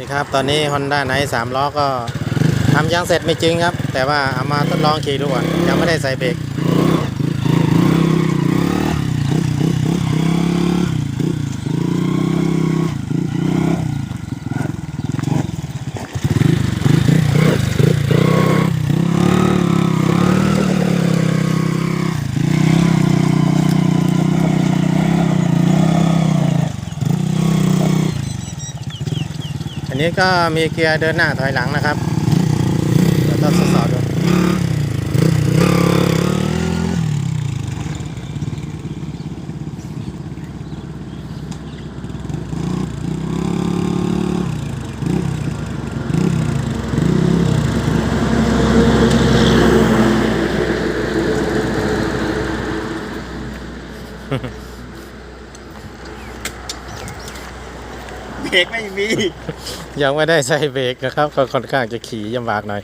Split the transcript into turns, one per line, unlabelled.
นี่ครับ ตอนนี้ Honda n i สามล้อก็ทำยางเสร็จไม่จริงครับ แต่ว่าเอามาทดลองขี่ดูก่อนยังไม่ได้ใส่เบรก อันนี้ก็มีเกียร์เดินหน้าถอยหลังนะครับเดี๋ยวต้องทดสอบดู
เบรกไม่มี
ยังไม่ได้ใส่เบรกนะครับก็ค่อนข้างจะขี่ยำบากหน่อย